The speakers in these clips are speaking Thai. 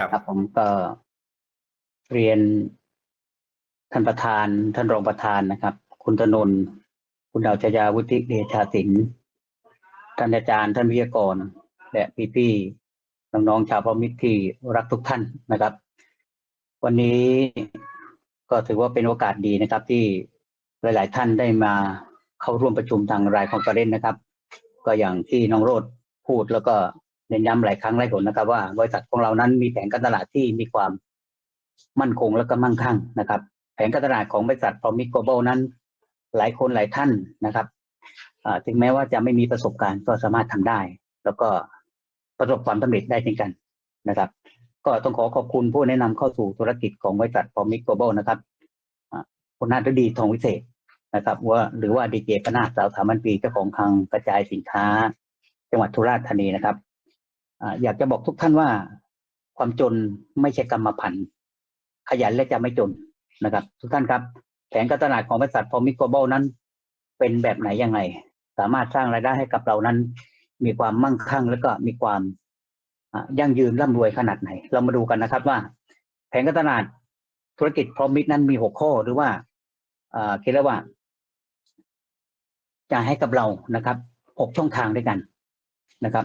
ครับผมก็เรียนท่านประธานท่านรองประธานนะครับ คุณธนนคุณดาวชยาวุฒิเดชาสินท่านอาจารย์ท่านวิทยากร และพี่ๆน้องๆชาวพมิตรที่รักทุกท่านนะครับ วันนี้ก็ถือว่าเป็นโอกาสดีนะครับ ที่หลาย ๆ ท่านได้มาเข้าร่วมประชุมทางรายคอนเฟอเรนซ์นะครับ ก็อย่างที่น้องโรดพูดแล้วก็ เน้นย้ำหลายครั้งหลายหนนะครับ ว่าบริษัทของเรานั้นมีแผนการตลาดที่มีความมั่นคงและก็มั่งคั่งนะครับ แผนการตลาดของบริษัทพรมิกโกลบอลนั้น หลายคนหลายท่านนะครับถึงแม้ว่าจะไม่มีประสบการณ์ก็สามารถทำได้ แล้วก็ประสบความสำเร็จได้เช่นกันนะครับ ก็ต้องขอขอบคุณผู้แนะนำเข้าสู่ธุรกิจของบริษัทพรมิกโกลบอลนะครับคุณนาฏดีทองวิเศษนะครับว่าหรือว่าดีเจปนาศสาวสามัญปีเจ้าของคลังกระจายสินค้า จังหวัดสุราษฎร์ธานีนะครับ อยากจะบอกทุกท่านว่าความจนไม่ใช่กรรมพันธุ์ขยันและจะไม่จนนะครับ ทุกท่านครับ แผนการตลาดของบริษัทพอมิโกลบอลนั้น เป็นแบบไหนยังไง สามารถสร้างรายได้ให้กับเรานั้น มีความมั่งคั่งและก็มีความยั่งยืนร่ำรวยขนาดไหน เรามาดูกันนะครับว่า แผนการตลาดธุรกิจพรอมิตนั้นมีหกข้อหรือว่าอ่าคิดแล้วว่า จะให้กับเรานะครับหกช่องทางด้วยกันนะครับ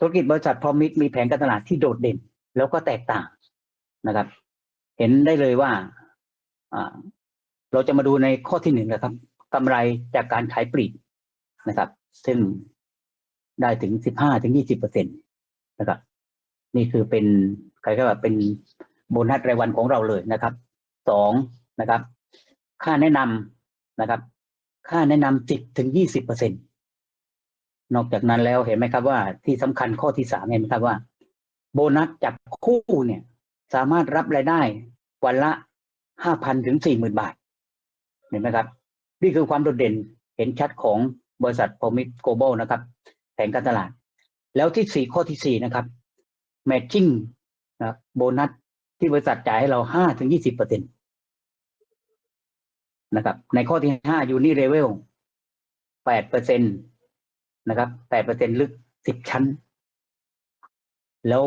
ธุรกิจบริษัทพรมิตมีแผนการตลาดที่โดดเด่น แล้วก็แตกต่างนะครับ เห็นได้เลยว่าเราจะมาดูในข้อที่หนึ่งนะครับกำไรจากการขายปลีกนะครับ ซึ่งได้ถึงสิบห้าถึงยี่สิบเปอร์เซ็นตนะครับ นี่คือเป็นใครก็ว่าเป็นโบนัสรายวันของเราเลยนะครับสองนะครับ ค่าแนะนำนะครับ ค่าแนะนำสิบถึงยี่สิบเปอร์เซ็นต นอกจากนั้นแล้วเห็นไหมครับว่าที่สำคัญข้อที่สามเห็นไหมครับว่า โบนัสจากคู่เนี่ย สามารถรับรายได้วันละห้าพันถึงสี่หมื่นบาท เห็นไหมครับ นี่คือความโดดเด่นเห็นชัดของบริษัทพอมิ g โกลบอลนะครับแผนการตลาด แล้วที่สี่ข้อที่สี่นะครับ matching นะโบนัสที่บริษัทจ่ายให้เราห้าถึงยี่สิบเปอร์เซ็นตนะครับ ในข้อที่ห้ายูนี่เลเวลแปดเปอร์เซ็นต์ นะครับแปดเปอร์เซ็นลึกสิบชั้น แล้ว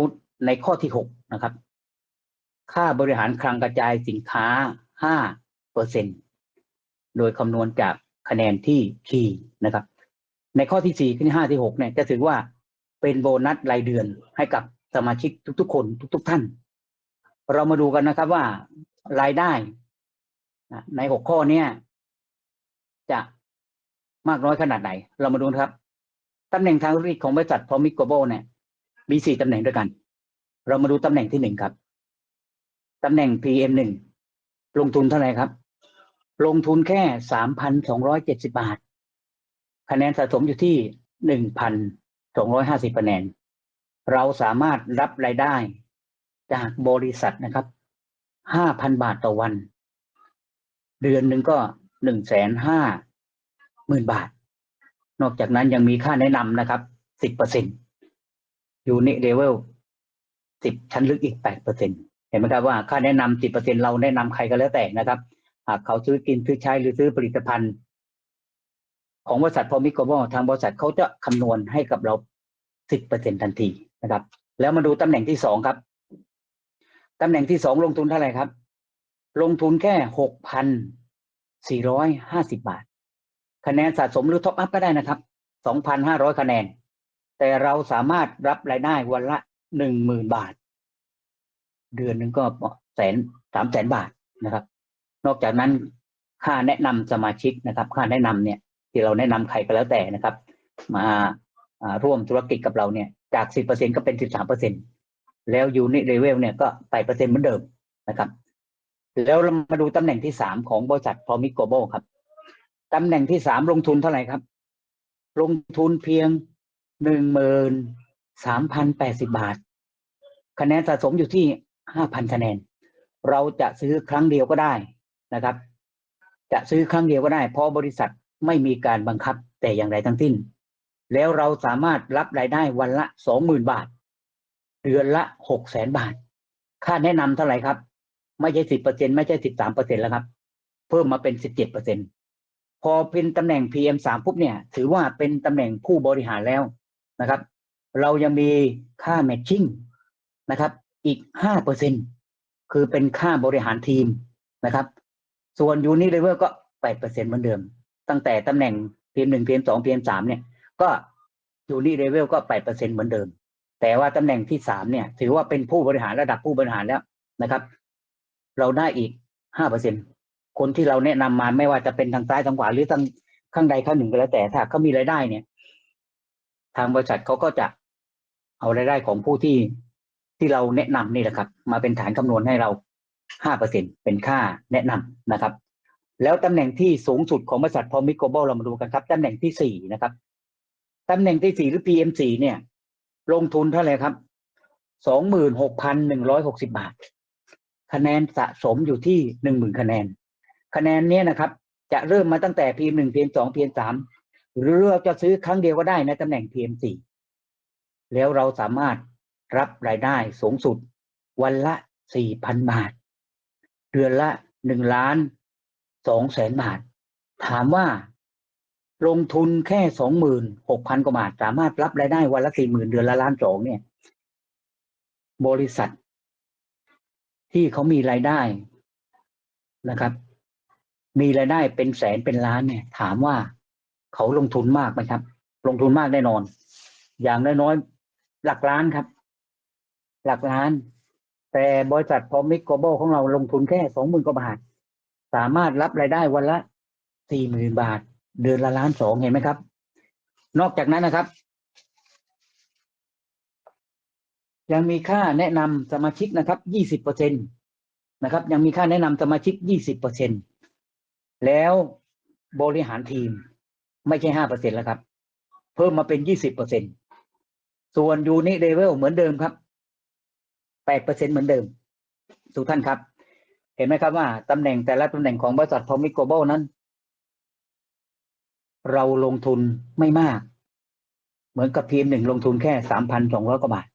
ในข้อที่หกนะครับ ค่าบริหารคลังกระจายสินค้าห้าเปอร์เซ็นโดยคำนวณจากคะแนนที่คีย์นะครับ ในข้อที่สี่ที่ห้าที่หกเนี่ยจะถือว่าเป็นโบนัสรายเดือนให้กับสมาชิกทุกๆ คนทุก ๆ ท่าน เรามาดูกันนะครับว่ารายได้ในหกข้อเนี้ยจะมากน้อยขนาดไหน เรามาดูครับ ตำแหน่งทางธุรกิจของบริษัทพอมิโกโบเนี่ยมีสี่ตำแหน่งด้วยกัน เรามาดูตำแหน่งที่หนึ่งครับตำแหน่ง PM หนึ่งลงทุนเท่าไหร่ครับ ลงทุนแค่สามพันสองร้อยเจ็ดสิบาท คะแนนสะสมอยู่ที่หนึ่งพันสองร้อยห้าสิบคะแนน เราสามารถรับรายได้จากบริษัทนะครับห้าพันบาทต่อวัน เดือนหนึ่งก็หนึ่งแสนห้าหมื่นบาท นอกจากนั้นยังมีค่าแนะนำนะครับสิบเปอร์เซ็นอยู่ในเวลสิบชั้นลึกอีกแปดเห็นไหมครับว่าค่าแนะนำสิบเราแนะนำใครก็แล้วแต่นะครับ หากเขาซื้อกินซื้อใช้หรือซื้อผลิตภัณฑ์ ของบริษัทพอมิโกบอทางบริษัทเขาจะคำนวณให้กับเราสิบเปอร์เซ็นทันทีนะครับ แล้วมาดูตำแหน่งที่สองครับตำแหน่งที่สองลงทุนเท่าไหร่ครับ ลงทุนแค่หกพันสี่ร้อยห้าสิบาท คะแนนสะสมหรือท็อปอัพก็ได้นะครับสองพันห้าร้อยคะแนน แต่เราสามารถรับรายได้วันละหนึ่งหมื่นบาท เดือนหนึ่งก็แสนสามแสนบาทนะครับ นอกจากนั้นค่าแนะนำสมาชิกนะครับ ค่าแนะนำเนี่ย ที่เราแนะนำใครก็แล้วแต่นะครับ มาร่วมธุรกิจกับเราเนี่ย จากสิบเปอร์เซ็นก็เป็นสิบสามเปอร์เซ็นแล้วยูนิตเลเวลเนี่ยก็แปดเปอร์เซ็นเหมือนเดิมนะครับ แล้วเรามาดูตำแหน่งที่สามของบริษัทพอมิโกโบครับ ตำแหน่งที่สามลงทุนเท่าไหร่ครับ ลงทุนเพียงหนึ่งหมื่นสามพันแปดสิบาท คะแนนสะสมอยู่ที่ห้าพันคะแนน เราจะซื้อครั้งเดียวก็ได้นะครับ จะซื้อครั้งเดียวก็ได้ เพราะบริษัทไม่มีการบังคับแต่อย่างไรทั้งสิ้น แล้วเราสามารถรับรายได้วันละสองหมื่นบาท เดือนละหกแสนบาท ค่าแนะนำเท่าไหร่ครับ ไม่ใช่สิบเปอร์เซ็นไม่ใช่สิบสามเปอร์เซ็นแล้วครับ เพิ่มมาเป็นสิบเจ็ดเปอร์เซ็นต์ พอเป็นตำแหน่ง PM สามปุ๊บเนี่ย ถือว่าเป็นตำแหน่งผู้บริหารแล้วนะครับ เรายังมีค่าแมทชิ่งนะครับ อีกห้าเปอร์เซ็นคือเป็นค่าบริหารทีมนะครับ ส่วนยูนิเลเวลก็แปดเปอร์เซ็นเหมือนเดิม ตั้งแต่ตำแหน่งพีมหนึ่งพีมสองพีมสามเนี่ย ก็ยูนิเลเวลก็แปดเปอร์เซ็นเหมือนเดิม แต่ว่าตำแหน่งที่สามเนี่ย ถือว่าเป็นผู้บริหารระดับผู้บริหารแล้วนะครับ เราได้อีกห้าเปอร์เซ็น คนที่เราแนะนำมาไม่ว่าจะเป็นทางซ้ายทางขวาหรือทางข้างใดข้างหนึ่งก็แล้วแต่ถ้าเขามีรายได้เนี่ย ทางบริษัทเขาก็จะเอารายได้ของผู้ที่ที่เราแนะนำนี่แหละครับ มาเป็นฐานคำนวณให้เราห้าเปอร์เซ็นเป็นค่าแนะนำนะครับ แล้วตำแหน่งที่สูงสุดของบริษัทพอมิโกบอลเรามาดูกันครับตำแหน่งที่สี่นะครับตำแหน่งที่สี่หรือ PM สี่เนี่ย ลงทุนเท่าไหร่ครับสองหมื่นหกพันหนึ่งร้อยหกสิบาท คะแนนสะสมอยู่ที่หนึ่งหมื่นคะแนน คะแนนเนี้ยนะครับ จะเริ่มมาตั้งแต่ PM หนึ่ง PM สอง PM สามหรือเราจะซื้อครั้งเดียวก็ได้ในตำแหน่ง PM สี่แล้วเราสามารถรับรายได้สูงสุด วันละสี่พันบาท เดือนละหนึ่งล้านสองแสนบาท ถามว่าลงทุนแค่สองหมื่นหกพันกว่าบาท สามารถรับรายได้วันละสี่หมื่นเดือนละล้านสองเนี่ย บริษัทที่เขามีรายได้นะครับ มีรายได้เป็นแสนเป็นล้านเนี่ย ถามว่าเขาลงทุนมากไหมครับ ลงทุนมากแน่นอน อย่างน้อยๆหลักล้านครับ หลักล้าน แต่บริษัทพอมิกโกลบอลของเราลงทุนแค่สองหมื่นกว่าบาท สามารถรับรายได้วันละสี่หมื่นบาท เดือนละล้านสองเห็นไหมครับ นอกจากนั้นนะครับ ยังมีค่าแนะนำสมาชิกนะครับยี่สิบเปอร์เซ็นตนะครับ ยังมีค่าแนะนำสมาชิกยี่สิบเปอร์เซ็นต์ แล้วบริหารทีมไม่ใช่ห้าเปอร์เซ็นแล้วครับ เพิ่มมาเป็นยี่สิบเปอร์เซ็นส่วนยูนิเลเวลเหมือนเดิมครับแปดเปอร์เซ็นเหมือนเดิมทุกท่านครับ เห็นไหมครับว่าตำแหน่งแต่ละตำแหน่งของบริษัทพอมิโกลบอลนั้น เราลงทุนไม่มาก เหมือนกับทีมหนึ่งลงทุนแค่สามพันสองร้อยกว่าบาท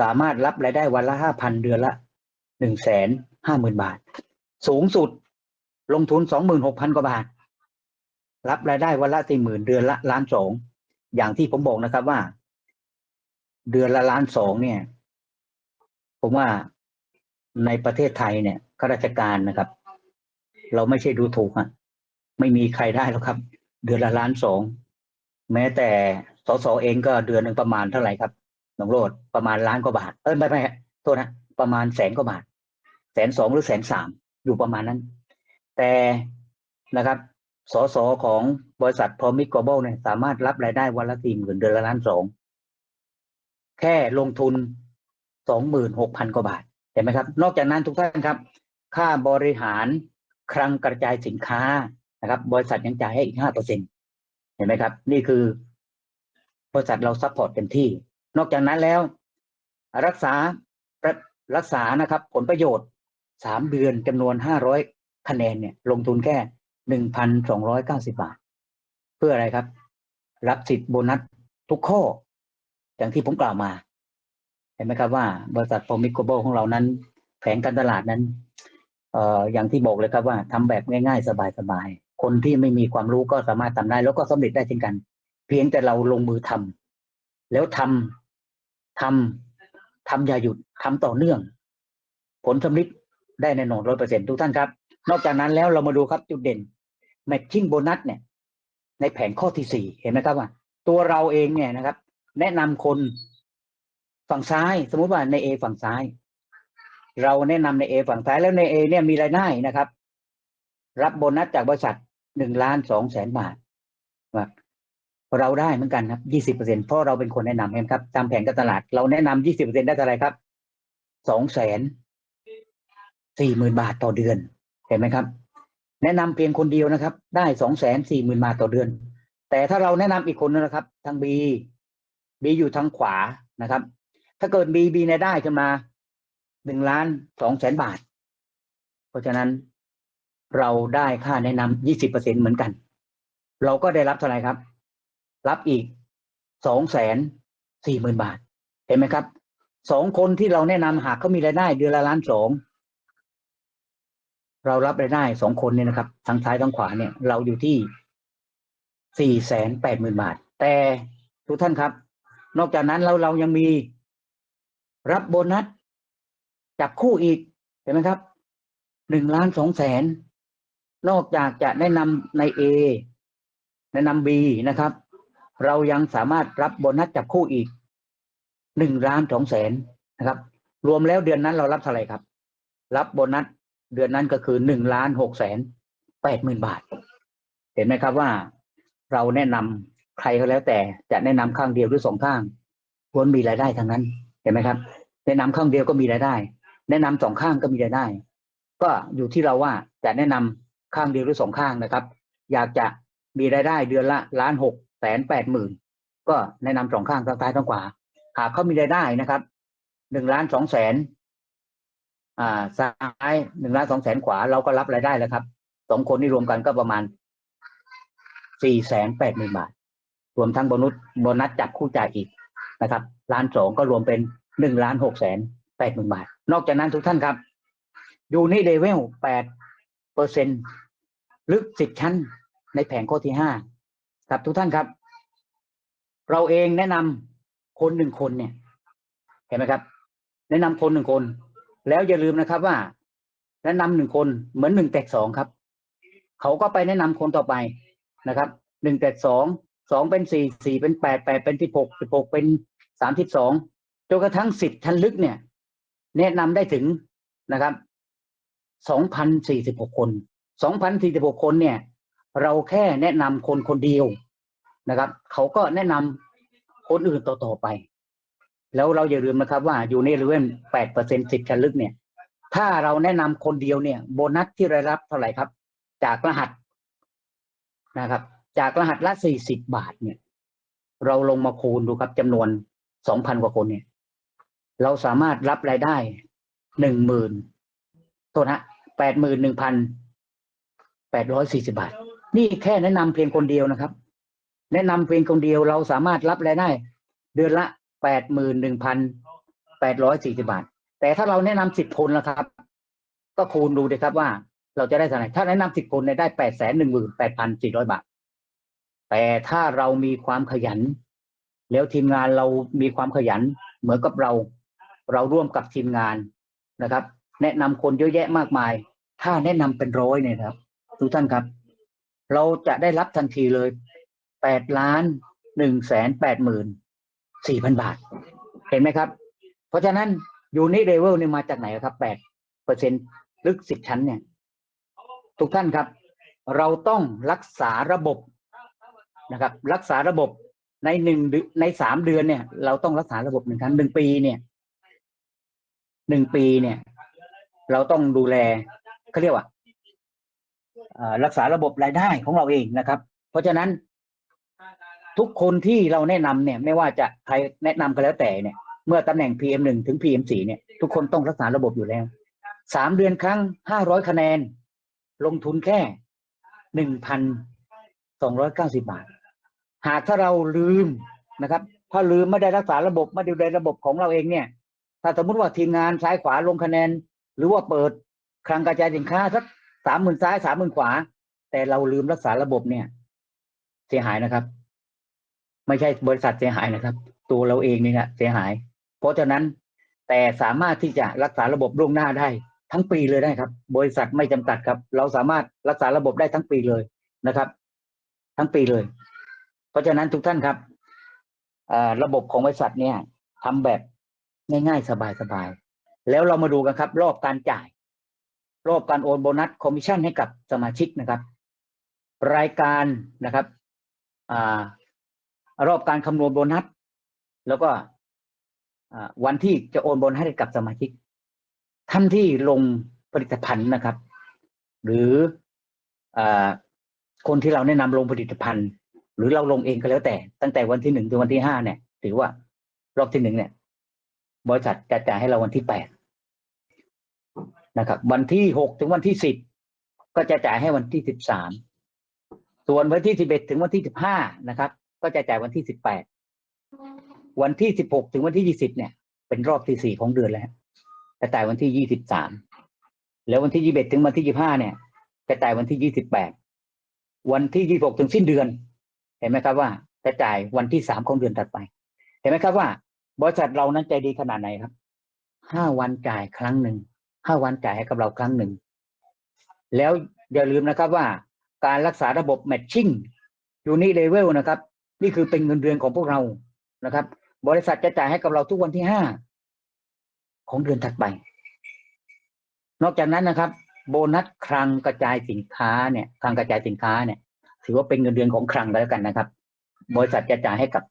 สามารถรับรายได้วันละห้าพันเดือนละหนึ่งแสนห้าหมื่นบาท สูงสุด ลงทุนสองหมื่นหกพันกว่าบาท รับรายได้วันละสี่หมื่นเดือนละล้านสองอย่างที่ผมบอกนะครับว่า เดือนละล้านสองเนี่ย ผมว่าในประเทศไทยเนี่ยข้าราชการนะครับ เราไม่ใช่ดูถูกอะไม่มีใครได้หรอกครับ เดือนละล้านสองแม้แต่สสเองก็เดือนหนึ่งประมาณเท่าไหร่ครับน้องโรดประมาณล้านกว่าบาท เอ้ยไม่ไม่โทษนะประมาณแสนกว่าบาท แสนสองหรือแสนสามอยู่ประมาณนั้น แต่นะครับสสของบริษัทพอมิกโกลบอลเนี่ยสามารถรับรายได้วันละสี่หมื่นเดือนละล้านสองแค่ลงทุนสองหมื่นหกพันกว่าบาทเห็นไหมครับ นอกจากนั้นทุกท่านครับ ค่าบริหารคลังกระจายสินค้านะครับ บริษัทยังจ่ายให้อีกห้าเปอร์เซ็นเห็นไหมครับ นี่คือบริษัทเราซัพพอร์ตเต็มที่ นอกจากนั้นแล้ว รักษารักษานะครับ ผลประโยชน์สามเดือนจำนวนห้าร้อย คะแนนเนี่ยลงทุนแค่หนึ่งพันสองร้อยเก้าสิบาท เพื่ออะไรครับ รับสิทธิ์โบนัสทุกข้อ อย่างที่ผมกล่าวมา เห็นไหมครับว่าบริษัทโฟมิโกโบของเรานั้นแผนการตลาดนั้นเอ่ออย่างที่บอกเลยครับว่าทำแบบง่ายๆ สบายๆ คนที่ไม่มีความรู้ก็สามารถทำได้ แล้วก็สำเร็จได้เช่นกัน เพียงแต่เราลงมือทำแล้วทำทำทำอย่าหยุดทำต่อเนื่อง ผลสำเร็จได้แน่นอนร้อยเปอร์เซ็นทุกท่านครับ นอกจากนั้นแล้วเรามาดูครับจุดเด่น matching bonus เนี่ย ในแผนข้อที่สี่เห็นไหมครับว่า ตัวเราเองเนี่ยนะครับ แนะนำคนฝั่งซ้าย สมมุติว่าในเอฝั่งซ้าย เราแนะนำในเอฝั่งซ้ายแล้วในเอเนี่ยมีรายได้นะครับ รับโบนัสจากบริษัทหนึ่งล้านสองแสนบาทครับเราได้เหมือนกันครับยี่สิบเปอร์เซ็นเพราะเราเป็นคนแนะนำเองครับ ตามแผนการตลาด เราแนะนำยี่สิบเปอร์เซ็นได้เท่าไหรครับสองแสนสี่หมื่นบาทต่อเดือน เห็นไหมครับ แนะนำเพียงคนเดียวนะครับ ได้สองแสนสี่หมื่นบาทต่อเดือน แต่ถ้าเราแนะนำอีกคนนึงนะครับ ทางบีบีอยู่ทางขวานะครับ ถ้าเกิดบีบีในได้ขึ้นมาหนึ่งล้านสองแสนบาท เพราะฉะนั้นเราได้ค่าแนะนำยี่สิบเปอร์เซ็นเหมือนกัน เราก็ได้รับเท่าไหร่ครับ รับอีกสองแสนสี่หมื่นบาท เห็นไหมครับ สองคนที่เราแนะนำหากเขามีรายได้เดือนละล้านสอง เรารับรายได้สองคนเนี่ยนะครับทางซ้ายทางขวาเนี่ย เราอยู่ที่สี่แสนแปดหมื่นบาท แต่ทุกท่านครับ นอกจากนั้นเราเรายังมีรับโบนัสจับคู่อีกเห็นไหมครับหนึ่งล้านสองแสนนอกจากจะแนะนำใน A แนะนำ B นะครับ เรายังสามารถรับโบนัสจับคู่อีกหนึ่งล้านสองแสนนะครับ รวมแล้วเดือนนั้นเรารับเท่าไหร่ครับ รับโบนัส เดือนนั้นก็คือหนึ่งล้านหกแสนแปดหมื่นบาท เห็นไหมครับว่าเราแนะนำใครก็แล้วแต่จะแนะนำข้างเดียวหรือสองข้างควรมีรายได้ทั้งนั้น เห็นไหมครับ แนะนำข้างเดียวก็มีรายได้ แนะนำสองข้างก็มีรายได้ ก็อยู่ที่เราว่าจะแนะนำข้างเดียวหรือสองข้างนะครับ อยากจะมีรายได้เดือนละล้านหกแสนแปดหมื่นก็แนะนำสองข้างทั้งซ้ายทั้งขวาหากเขามีรายได้นะครับหนึ่งล้านสองแสน อ่าซ้ายหนึ่งล้านสองแสนขวาเราก็รับรายได้แล้วครับสองคนนี่รวมกันก็ประมาณสี่แสนแปดหมื่นบาท รวมทั้งโบนัสโบนัสจับคู่จ่ายอีกนะครับล้านสองก็รวมเป็นหนึ่งล้านหกแสนแปดหมื่นบาท นอกจากนั้นทุกท่านครับยูนิเลเวลแปดเปอร์เซ็นลึกสิบชั้นในแผงข้อที่ห้าครับทุกท่านครับ เราเองแนะนำคนหนึ่งคนเนี่ย เห็นไหมครับ แนะนำคนหนึ่งคน แล้วอย่าลืมนะครับว่า แนะนำหนึ่งคนเหมือนหนึ่งแตกสองครับ เขาก็ไปแนะนำคนต่อไปนะครับหนึ่งแตกสองสองเป็นสี่สี่เป็นแปดแปดเป็นสิบหกสิบหกเป็นสามสิบสองจนกระทั่งสิบชั้นลึกเนี่ย แนะนำได้ถึงนะครับสองพันสี่สิบหกคนสองพันสี่สิบหกคนเนี่ย เราแค่แนะนำคนคนเดียวนะครับ เขาก็แนะนำคนอื่นต่อๆไป แล้วเราอย่าลืมนะครับว่าอยู่ในเลเวลแปดเปอร์เซ็นสิบชั้นลึกเนี่ย ถ้าเราแนะนำคนเดียวเนี่ย โบนัสที่ได้รับเท่าไหร่ครับ จากรหัสนะครับ จากรหัสละสี่สิบบาทเนี่ย เราลงมาคูณดูครับจำนวนสองพันกว่าคนเนี่ย เราสามารถรับรายได้หนึ่งหมื่นโทษนะแปดหมื่นหนึ่งพันแปดร้อยสี่สิบาท นี่แค่แนะนำเพียงคนเดียวนะครับ แนะนำเพียงคนเดียวเราสามารถรับรายได้ เดือนละ แปดหมื่นหนึ่งพันแปดร้อยสี่สิบาท แต่ถ้าเราแนะนำสิบคนแล้วครับ ก็คูณดูเลยครับว่าเราจะได้เท่าไหร่ถ้าแนะนำสิบคนเนี่ยได้แปดแสนหนึ่งหมื่นแปดพันสี่ร้อยบาท แต่ถ้าเรามีความขยัน แล้วทีมงานเรามีความขยัน เหมือนกับเรา เราร่วมกับทีมงานนะครับ แนะนำคนเยอะแยะมากมาย ถ้าแนะนำเป็นร้อยเนี่ยครับทุกท่านครับ เราจะได้รับทันทีเลยแปดล้านหนึ่งแสนแปดหมื่น สี่พันบาท เห็นไหมครับ เพราะฉะนั้นยูนิเลเวลนี่มาจากไหนครับแปดเปอร์เซ็นลึกสิบชั้นเนี่ย ทุกท่านครับ เราต้องรักษาระบบนะครับ รักษาระบบในหนึ่งในสามเดือนเนี่ย เราต้องรักษาระบบหนึ่งครั้งหนึ่งปีเนี่ยหนึ่งปีเนี่ย เราต้องดูแลเขาเรียกว่ารักษาระบบรายได้ของเราเองนะครับ เพราะฉะนั้น ทุกคนที่เราแนะนำเนี่ย ไม่ว่าจะใครแนะนำก็แล้วแต่เนี่ย เมื่อตำแหน่ง PM หนึ่งถึง PM สี่เนี่ย ทุกคนต้องรักษาระบบอยู่แล้วสามเดือนครั้งห้าร้อยคะแนน ลงทุนแค่หนึ่งพันสองร้อยเก้าสิบาท หากถ้าเราลืมนะครับ ถ้าลืมไม่ได้รักษาระบบไม่ดูแลระบบของเราเองเนี่ย ถ้าสมมติว่าทีมงานซ้ายขวาลงคะแนน หรือว่าเปิดคลังกระจายสินค้าสักสามหมื่นซ้ายสามหมื่นขวา แต่เราลืมรักษาระบบเนี่ย เสียหายนะครับ ไม่ใช่บริษัทเสียหายนะครับ ตัวเราเองนี่นะเสียหาย เพราะฉะนั้นแต่สามารถที่จะรักษาระบบล่วงหน้าได้ทั้งปีเลยได้ครับ บริษัทไม่จำกัดครับ เราสามารถรักษาระบบได้ทั้งปีเลยนะครับ ทั้งปีเลย เพราะฉะนั้นทุกท่านครับระบบของบริษัทเนี่ยทำแบบง่ายๆสบายๆแล้วเรามาดูกันครับ รอบการจ่าย รอบการโอนโบนัสคอมมิชชั่นให้กับสมาชิกนะครับ รายการนะครับอ รอบการคำนวณโบนัส แล้วก็วันที่จะโอนโบนัสให้กับสมาชิกท่านที่ลงผลิตภัณฑ์นะครับ หรืออคนที่เราแนะนำลงผลิตภัณฑ์ หรือเราลงเองก็แล้วแต่ ตั้งแต่วันที่หนึ่งถึงวันที่ห้าเนี่ย ถือว่ารอบที่หนึ่งเนี่ย บริษัทจะจ่ายให้เราวันที่แปดนะครับ วันที่หกถึงวันที่สิบก็จะจ่ายให้วันที่สิบสามส่วนวันที่สิบเอ็ดถึงวันที่สิบห้านะครับ ก็จะจ่ายวันที่สิบแปดวันที่สิบหกถึงวันที่ยี่สิบเนี่ย เป็นรอบที่สี่ของเดือนแล้วจะจ่ายวันที่ยี่สิบสามแล้ววันที่ยี่สิบเอ็ดถึงวันที่ยี่ห้าเนี่ยจะจ่ายวันที่ยี่สิบแปดวันที่ยี่หกถึงสิ้นเดือน เห็นไหมครับว่าจะจ่ายวันที่สามของเดือนถัดไป เห็นไหมครับว่า บริษัทเรานั้นใจดีขนาดไหนครับห้าวันจ่ายครั้งหนึ่งห้าวันจ่ายให้กับเราครั้งหนึ่ง แล้วอย่าลืมนะครับว่าการรักษาระบบแมทชิ่งยูนิเลเวลนะครับ นี่คือเป็นเงินเดือนของพวกเรานะครับ บริษัทจะจ่ายให้กับเราทุกวันที่ห้าของเดือนถัดไป นอกจากนั้นนะครับ โบนัสคลังกระจายสินค้าเนี่ยคลังกระจายสินค้าเนี่ย ถือว่าเป็นเงินเดือนของคลังแล้วกันนะครับ บริษัทจะจ่ายให้กับ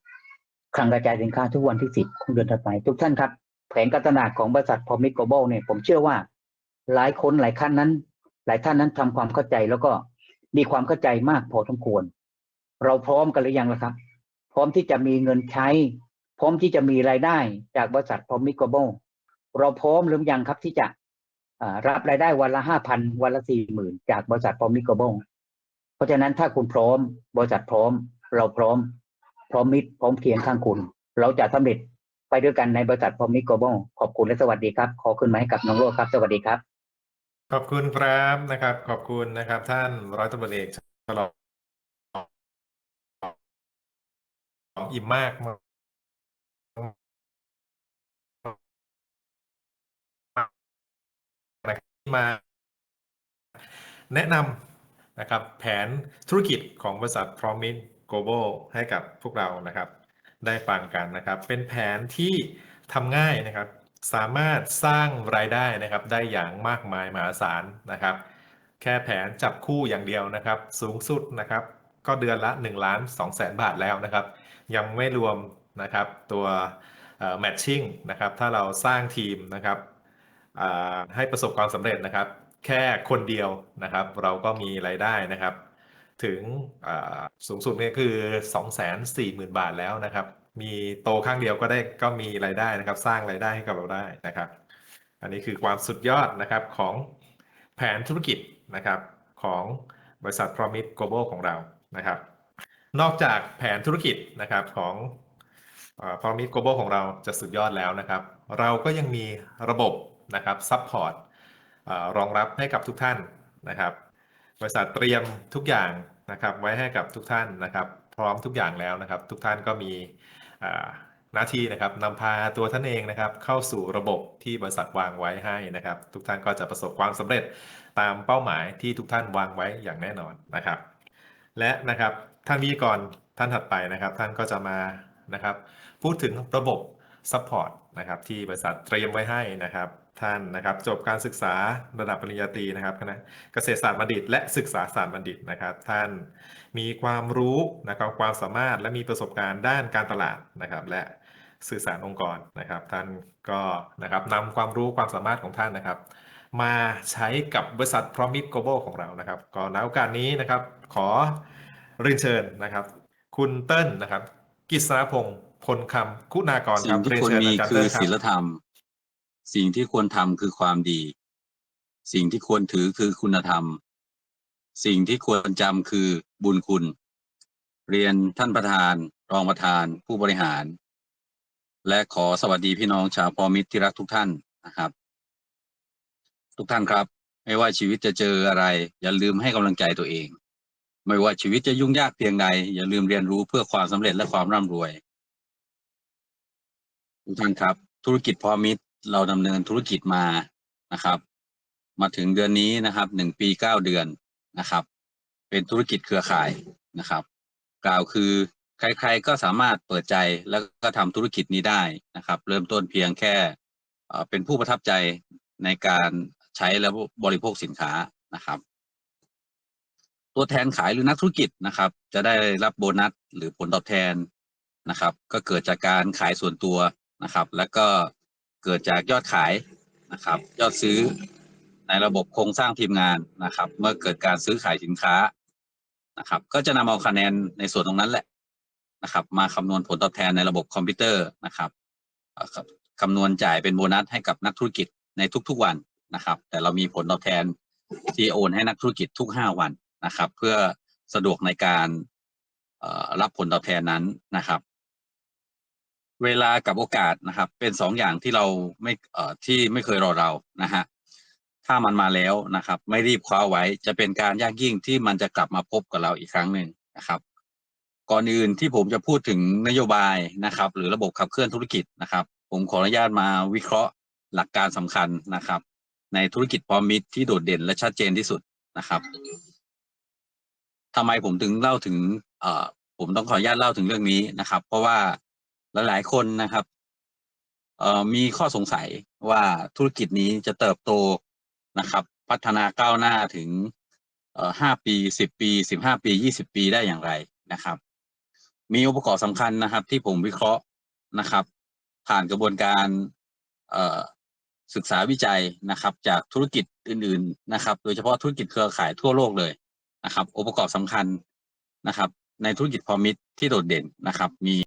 คลังกระจายสินค้าทุกวันที่สิบของเดือนถัดไป ทุกท่านครับ แผนการตลาดของบริษัทพอมิโกลบลเนี่ยผมเชื่อว่า หลายคนหลายท่านนั้น หลายท่านนั้นทำความเข้าใจแล้วก็มีความเข้าใจมากพอสมควร เราพร้อมกันหรือยังล่ะครับ พร้อมที่จะมีเงินใช้ พร้อมที่จะมีรายได้จากบริษัทพรอมิโกลบเราพร้อมหรือยังครับที่จะรับรายได้วันละห้าพันวันละสี่หมื่นจากบริษัทพรอมิโกลบเพราะฉะนั้นถ้าคุณพร้อม บริษัทพร้อม เราพร้อม พร้อมมิตรพร้อมเคียงข้างคุณ เราจะสำเร็จไปด้วยกันในบริษัทพรอมิโกลบขอบคุณและสวัสดีครับ ขอขึ้นมาให้กับน้องโรครับ สวัสดีครับ ขอบคุณครับนะครับ ขอบคุณนะครับ ท่านร้อยตำรวจเอกฉลอง อิ่มมากมากมาแนะนำนะครับแผนธุรกิจของบริษัท Promise Global ให้กับพวกเรานะครับ ได้ฟังกันนะครับ เป็นแผนที่ทำง่ายนะครับ สามารถสร้างรายได้นะครับ ได้อย่างมากมายมหาศาลนะครับ แค่แผนจับคู่อย่างเดียวนะครับ สูงสุดนะครับ ก็เดือนละ1ล้าน2แสนบาทแล้วนะครับ ยังไม่รวมนะครับตัวแมทชิ่งนะครับถ้าเราสร้างทีมนะครับให้ประสบความสำเร็จนะครับ แค่คนเดียวนะครับ เราก็มีรายได้นะครับ ถึงสูงสุดเนี่ยคือ 240,000 บาทแล้วนะครับ มีโตข้างเดียวก็ได้ก็มีรายได้นะครับ สร้างรายได้ให้กับเราได้นะครับ อันนี้คือความสุดยอดนะครับของแผนธุรกิจนะครับของบริษัท Promise Global ของเรานะครับ นอกจากแผนธุรกิจนะครับของเอ่อ Promise Global ของเราจะสุดยอดแล้วนะครับ เราก็ยังมีระบบนะครับซัพพอร์ตรองรับให้กับทุกท่านนะครับ บริษัทเตรียมทุกอย่างนะครับไว้ให้กับทุกท่านนะครับ พร้อมทุกอย่างแล้วนะครับ ทุกท่านก็มีหน้าที่นะครับนำพาตัวท่านเองนะครับ เข้าสู่ระบบที่บริษัทวางไว้ให้นะครับ ทุกท่านก็จะประสบความสำเร็จตามเป้าหมายที่ทุกท่านวางไว้อย่างแน่นอนนะครับ และนะครับ ท่านวิทยากรท่านถัดไปนะครับ ท่านก็จะมานะครับ พูดถึงระบบซัพพอร์ตนะครับที่บริษัทเตรียมไว้ให้นะครับ ท่านนะครับจบการศึกษาระดับปริญญาตรีนะครับคณะเกษตรศาสตร์บัณฑิต และศึกษาศาสตร์บัณฑิตนะครับ ท่านมีความรู้นะครับความสามารถและมีประสบการณ์ด้านการตลาดนะครับ และสื่อสารองค์กรนะครับ ท่านก็นะครับนำความรู้ความสามารถของท่านนะครับ มาใช้กับบริษัท Promise Global ของเรานะครับก็ในโอกาสนี้นะครับ ขอ เรียนเชิญนะครับ คุณเติ้ลนะครับ กิษณพงศ์พลคำคุณากรคสิ่รังบที่เรียนควรเชิญมีอาจารย์คืเติ้อลครัศีลบธรรม สิ่งที่ควรทำคือความดี สิ่งที่ควรถือคือคุณธรรม สิ่งที่ควรจำคือบุญคุณ เรียนท่านประธาน รองประธานผู้บริหาร และขอสวัสดีพี่น้องชาวพอมิตรที่รักทุกท่านนะครับ ทุกท่านครับ ไม่ว่าชีวิตจะเจออะไร อย่าลืมให้กำลังใจตัวเอง ไม่ว่าชีวิตจะยุ่งยากเพียงใด อย่าลืมเรียนรู้เพื่อความสำเร็จและความร่ำรวย ทุกท่านครับ ธุรกิจพอมิตรเราดำเนินธุรกิจมานะครับ มาถึงเดือนนี้นะครับหนึ่งปีเก้าเดือนนะครับ เป็นธุรกิจเครือข่ายนะครับ กล่าวคือใครๆก็สามารถเปิดใจแล้วก็ทำธุรกิจนี้ได้นะครับ เริ่มต้นเพียงแค่เอ่อเป็นผู้ประทับใจในการใช้และบริโภคสินค้านะครับ ตัวแทนขายหรือนักธุรกิจนะครับ จะได้รับโบนัสหรือผลตอบแทนนะครับ ก็เกิดจากการขายส่วนตัวนะครับ แล้วก็เกิดจากยอดขายนะครับ ยอดซื้อในระบบโครงสร้างทีมงานนะครับ เมื่อเกิดการซื้อขายสินค้านะครับ ก็จะนำเอาคะแนนในส่วนตรงนั้นแหละนะครับ มาคำนวณผลตอบแทนในระบบคอมพิวเตอร์นะครับครับคำนวณจ่ายเป็นโบนัสให้กับนักธุรกิจในทุกๆวันนะครับ แต่เรามีผลตอบแทนที่โอนให้นักธุรกิจทุก 5 วัน นะครับ เพื่อสะดวกในการรับผลตอบแทนนั้นนะครับ เวลากับโอกาสนะครับ เป็นสองอย่างที่เราไม่ที่ไม่เคยรอเรานะฮะถ้ามันมาแล้วนะครับ ไม่รีบคว้าไว้จะเป็นการยากยิ่งที่มันจะกลับมาพบกับเราอีกครั้งหนึ่งนะครับ ก่อนอื่นที่ผมจะพูดถึงนโยบายนะครับ หรือระบบขับเคลื่อนธุรกิจนะครับ ผมขออนุญาตมาวิเคราะห์หลักการสำคัญนะครับ ในธุรกิจพรอมมิตรที่โดดเด่นและชัดเจนที่สุดนะครับ ทำไมผมถึงเล่าถึงเอ่อผมต้องขออนุญาตเล่าถึงเรื่องนี้นะครับ เพราะว่าหลาย ๆ คนนะครับเอ่อมีข้อสงสัยว่าธุรกิจนี้จะเติบโตนะครับ พัฒนาก้าวหน้าถึงเอ่อห้าปีสิบปีสิบห้าปียี่สิบปีได้อย่างไรนะครับ มีองค์ประกอบสำคัญนะครับ ที่ผมวิเคราะห์นะครับ ผ่านกระบวนการเอ่อศึกษาวิจัยนะครับ จากธุรกิจอื่น ๆนะครับ โดยเฉพาะธุรกิจเครือข่ายทั่วโลกเลย นะครับองค์ประกอบสำคัญนะครับในธุรกิจพอมิตรที่โดดเด่นนะครับมี